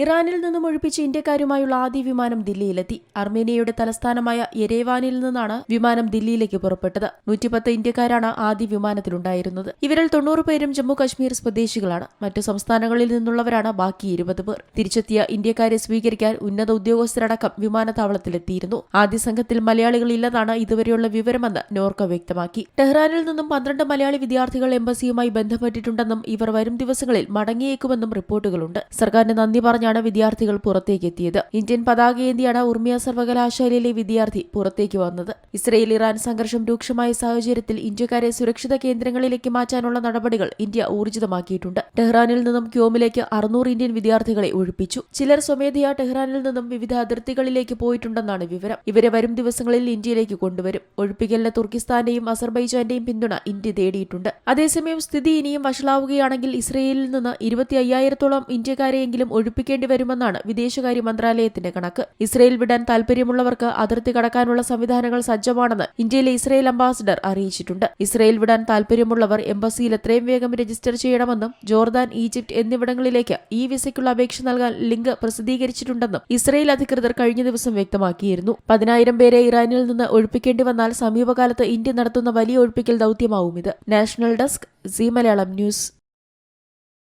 ഇറാനിൽ നിന്നും ഒഴിപ്പിച്ച ഇന്ത്യക്കാരുമായുള്ള ആദ്യ വിമാനം ദില്ലിയിലെത്തി. അർമേനിയയുടെ തലസ്ഥാനമായ യെരേവാനിൽ നിന്നാണ് വിമാനം ദില്ലിയിലേക്ക് പുറപ്പെട്ടത്. നൂറ്റിപ്പത്ത് ഇന്ത്യക്കാരാണ് ആദ്യ വിമാനത്തിലുണ്ടായിരുന്നത്. ഇവരിൽ തൊണ്ണൂറ് പേരും ജമ്മു കശ്മീർ സ്വദേശികളാണ്. മറ്റു സംസ്ഥാനങ്ങളിൽ നിന്നുള്ളവരാണ് ബാക്കി ഇരുപത് പേർ. തിരിച്ചെത്തിയ ഇന്ത്യക്കാരെ സ്വീകരിക്കാൻ ഉന്നത ഉദ്യോഗസ്ഥരടക്കം വിമാനത്താവളത്തിലെത്തിയിരുന്നു. ആദ്യ സംഘത്തിൽ മലയാളികളില്ലെന്നാണ് ഇതുവരെയുള്ള വിവരമെന്ന് നോർക്ക വ്യക്തമാക്കി. ടെഹ്റാനിൽ നിന്നും പന്ത്രണ്ട് മലയാളി വിദ്യാർത്ഥികൾ എംബസിയുമായി ബന്ധപ്പെട്ടിട്ടുണ്ടെന്നും ഇവർ വരും ദിവസങ്ങളിൽ മടങ്ങിയേക്കുമെന്നും റിപ്പോർട്ടുകളുണ്ട്. സർക്കാരിന് നന്ദി പറഞ്ഞാണ് വിദ്യാർത്ഥികൾ പുറത്തേക്ക് എത്തിയത്. ഇന്ത്യൻ പതാകയേന്തിയാണ് ഉർമിയ സർവകലാശാലയിലെ വിദ്യാർത്ഥി പുറത്തേക്ക് വന്നത്. ഇസ്രയേൽ ഇറാൻ സംഘർഷം രൂക്ഷമായ സാഹചര്യത്തിൽ ഇന്ത്യക്കാരെ സുരക്ഷിത കേന്ദ്രങ്ങളിലേക്ക് മാറ്റാനുള്ള നടപടികൾ ഇന്ത്യ ഊർജിതമാക്കിയിട്ടുണ്ട്. ടെഹ്റാനിൽ നിന്നും ക്യോമിലേക്ക് അറുന്നൂറ് ഇന്ത്യൻ വിദ്യാർത്ഥികളെ ഒഴിപ്പിച്ചു. ചിലർ സ്വമേധയാ ടെഹ്റാനിൽ നിന്നും വിവിധ അതിർത്തികളിലേക്ക് പോയിട്ടുണ്ടെന്നാണ് വിവരം. ഇവരെ വരും ദിവസങ്ങളിൽ ഇന്ത്യയിലേക്ക് കൊണ്ടുവരും. ഒഴിപ്പിക്കലിന് തുർക്കിസ്ഥാന്റെയും അസർബൈജാന്റെയും പിന്തുണ ഇന്ത്യ തേടിയിട്ടുണ്ട്. അതേസമയം സ്ഥിതി ഇനിയും വഷളാവുകയാണെങ്കിൽ ഇസ്രയേലിൽ നിന്ന് ഇരുപത്തി അയ്യായിരത്തോളം ഇന്ത്യക്കാരെയെങ്കിലും ഒഴിപ്പിക്കേണ്ടി വരുമെന്നാണ് വിദേശകാര്യ മന്ത്രാലയത്തിന്റെ കണക്ക്. ഇസ്രയേൽ വിടാൻ താൽപര്യമുള്ളവർക്ക് അതിർത്തി കടക്കാനുള്ള സംവിധാനങ്ങൾ സജ്ജമാണെന്ന് ഇന്ത്യയിലെ ഇസ്രയേൽ അംബാസിഡർ അറിയിച്ചിട്ടുണ്ട്. ഇസ്രയേൽ വിടാൻ താൽപര്യമുള്ളവർ എംബസിയിൽ എത്രയും വേഗം രജിസ്റ്റർ ചെയ്യണമെന്നും ജോർദാൻ ഈജിപ്ത് എന്നിവിടങ്ങളിലേക്ക് ഈ വിസയ്ക്കുള്ള അപേക്ഷ നൽകാൻ ലിങ്ക് പ്രസിദ്ധീകരിച്ചിട്ടുണ്ടെന്നും ഇസ്രയേൽ അധികൃതർ കഴിഞ്ഞ ദിവസം വ്യക്തമാക്കിയിരുന്നു. പതിനായിരം പേരെ ഇറാനിൽ നിന്ന് ഒഴിപ്പിക്കേണ്ടി വന്നാൽ സമീപകാലത്ത് ഇന്ത്യ നടത്തുന്ന വലിയ ഒഴിപ്പിക്കൽ ദൌത്യമാവും ഇത് national desk C Malayalam news.